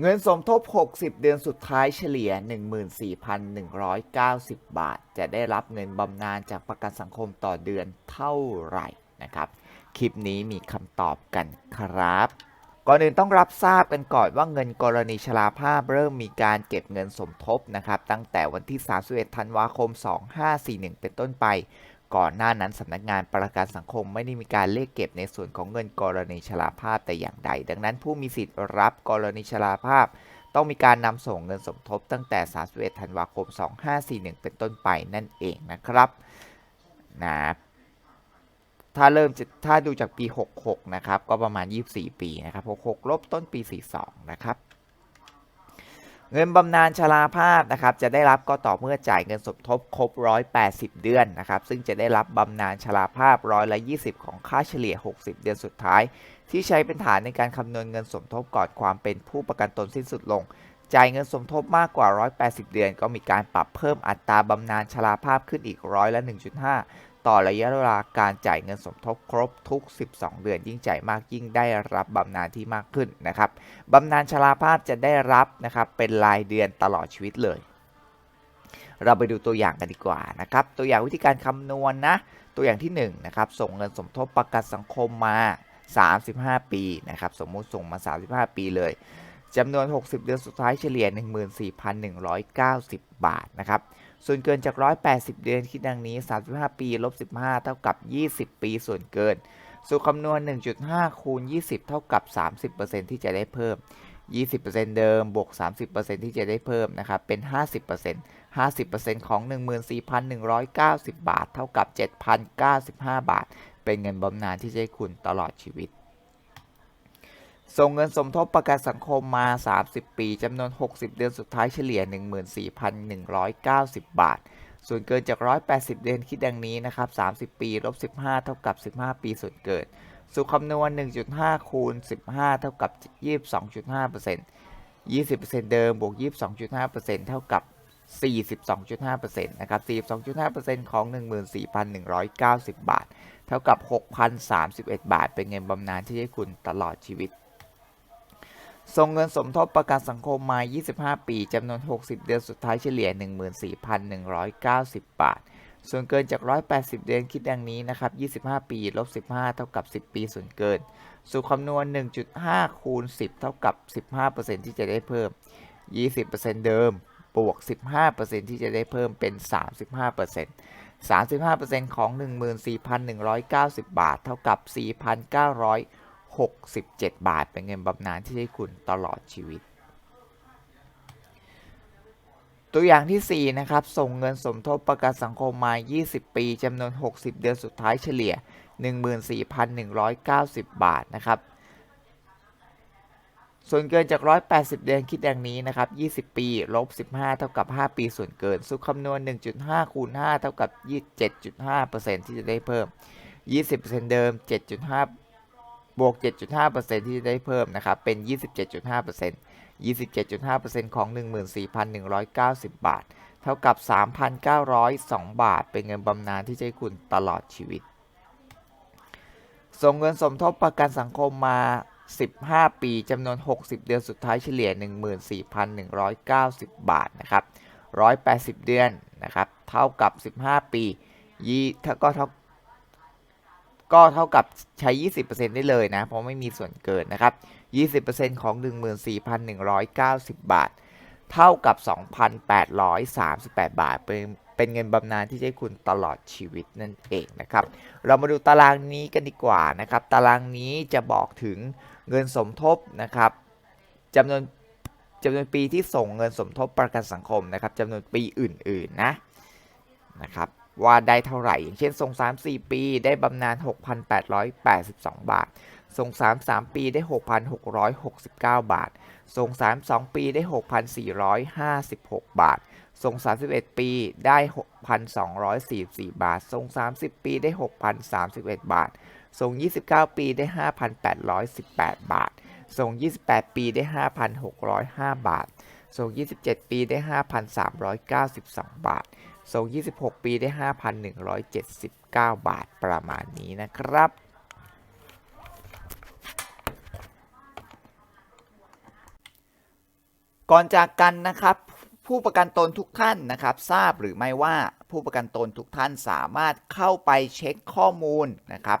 เงินสมทบ 60 เดือนสุดท้ายเฉลี่ย 14,190 บาท จะได้รับเงินบำนาญจากประกันสังคมต่อเดือนเท่าไหร่นะครับ คลิปนี้มีคำตอบกันครับ ก่อนอื่นต้องรับทราบกันก่อนว่าเงินกรณีชราภาพเริ่มมีการเก็บเงินสมทบนะครับ ตั้งแต่วันที่ 31 ธันวาคม 2541 เป็นต้นไป ก่อนหน้านั้นสำนักงานประกันสังคมไม่ได้มีการเลขเก็บในส่วนของเงินกรณีชราภาพแต่อย่างใด ดังนั้นผู้มีสิทธิ์รับกรณีชราภาพ ต้องมีการนำส่งเงินสมทบตั้งแต่ 31 ธันวาคม 2541 เป็นต้นไปนั่นเองนะครับนะถ้าเริ่มถ้าดูจากปี 66 นะครับ ก็ประมาณ 24 ปีนะครับ 66 ลบต้นปี 42 นะครับ เงินบำนาญชราภาพนะครับจะได้รับก็ต่อเมื่อจ่ายเงินสมทบครบ 180 เดือนนะครับซึ่งจะได้รับบำนาญชราภาพร้อยละ 20 ของค่าเฉลี่ย 60 เดือนสุดท้าย ที่ใช้เป็นฐานในการคำนวณเงินสมทบก่อนความเป็นผู้ประกันตนสิ้นสุดลง จ่ายเงินสมทบมากกว่า 180 เดือน ก็มีการปรับเพิ่มอัตราบำนาญชราภาพขึ้นอีกร้อยละ 1.5 ต่อระยะเวลาการจ่ายเงินสมทบครบทุก 12 เดือนยิ่งจ่ายมากยิ่งได้รับบำนาญที่มากขึ้นนะครับบำนาญชราภาพจะได้รับนะครับเป็นรายเดือนตลอดชีวิตเลย เราไปดูตัวอย่างกันดีกว่านะครับ ตัวอย่างวิธีการคำนวณนะตัวอย่างที่1นะครับส่งเงินสมทบประกันสังคมมา 35 ปีนะครับสมมุติส่งมา 35 ปีเลย จำนวน 60 เดือนสุดท้ายเฉลี่ย 14,190 บาทนะครับ ส่วนเกินจาก 180 เดือนคิดดังนี้ 35 ปีลบ15 เท่ากับ 20 ปีส่วนเกิน สูตรคำนวณ 1.5 คูณ 20 เท่ากับ 30%ที่จะได้เพิ่ม 20%เดิม บวก 30%ที่จะได้เพิ่มนะครับ เป็น 50% 50%ของ 14,190 บาท เท่ากับ 7,095 บาท เป็นเงินบำนาญที่จะให้คุณตลอดชีวิต ส่งเงินสมทบประกันสังคมมา 30 ปี จำนวน 60 เดือนสุดท้ายเฉลี่ย 14,190 บาท ส่วนเกินจาก 180 เดือนคิดดังนี้นะครับ 30 ปีลบ15 เท่ากับ 15 ปีส่วนเกิน สูตรคำนวณ 1.5 คูณ 15 เท่ากับ 22.5% 20%เดิม บวก 22.5%เท่ากับ 42.5%นะครับ 42.5%ของ 14,190 บาท เท่ากับ 6,031 บาท เป็นเงินบำนาญที่ให้คุณตลอดชีวิต ส่งเงินสมทบประกันสังคมมา 25 ปีจำนวน 60 เดือนสุดท้ายเฉลี่ย 14,190 บาท ส่วนเกินจาก 180 เดือนคิดดังนี้นะครับ 25 ปีลบ 15 เท่ากับ 10 ปีส่วนเกิน สูตรคำนวณ 1.5 คูณ 10 เท่ากับ 15%ที่จะได้เพิ่ม 20%เดิม บวก 15%ที่จะได้เพิ่มเป็น 35% 35%ของ 14,190 บาท เท่ากับ 4,900 67 บาท เป็นเงินบำนาญที่ให้คุณตลอดชีวิต ตัวอย่างที่ 4 นะครับ ส่งเงินสมทบประกันสังคมมา 20 ปีจำนวน 60 เดือนสุดท้ายเฉลี่ย 14,190 บาทนะครับ ส่วนเกินจาก 180 เดือนคิดดังนี้นะครับ 20 ปี ลบ 15 เท่ากับ 5 ปีส่วนเกินสูตรคำนวณ 1.5 คูณ 5 เท่ากับ 27.5%ที่จะได้เพิ่ม 20%เดิม 7.5 บวก 7.5%ที่จะได้เพิ่มนะครับ เป็น 27.5% 27.5%ของ 14,190 บาท เท่ากับ 3,902 บาท เป็นเงินบำนาญที่จะให้คุณตลอดชีวิต ส่งเงินสมทบประกันสังคมมา 15 ปีจำนวน 60 เดือนสุดท้ายเฉลี่ย 14,190 บาทนะครับ 180 เดือนนะครับ เท่ากับ 15 ปียี่ถ้าก็เท่า ก็เท่ากับใช้ 20%ได้เลยนะ เพราะไม่มีส่วนเกินนะครับ 20%ของ 14,190 บาท เท่ากับ 2,838 บาท เป็นเป็นเงินบำนาญที่จะให้คุณตลอดชีวิตนั่นเองนะครับ เรามาดูตารางนี้กันดีกว่านะครับ ตารางนี้จะบอกถึงเงินสมทบนะครับจำนวนจำนวนปีที่ส่งเงินสมทบประกันสังคมนะครับจำนวนปีอื่นๆนะนะครับ ว่าได้เท่าไหร่ อย่างเช่นส่ง 3-4 ปีได้บำนาญ 6,882 บาท ส่ง 3-3 ปีได้ 6,669 บาท ส่ง 3-2 ปีได้ 6,456 บาท ส่ง 31 ปีได้ 6,244 บาท ส่ง 30 ปีได้ 6,031 บาท ส่ง 29 ปีได้ 5,818 บาท ส่ง 28 ปีได้ 5,605 บาท ส่ง 27 ปีได้ 5,392 บาท ส่ง 26 ปีได้ 5,179 บาทประมาณนี้นะครับ ก่อนจากกันนะครับ ผู้ประกันตนทุกท่านนะครับ ทราบหรือไม่ว่าผู้ประกันตนทุกท่านสามารถเข้าไปเช็คข้อมูลนะครับ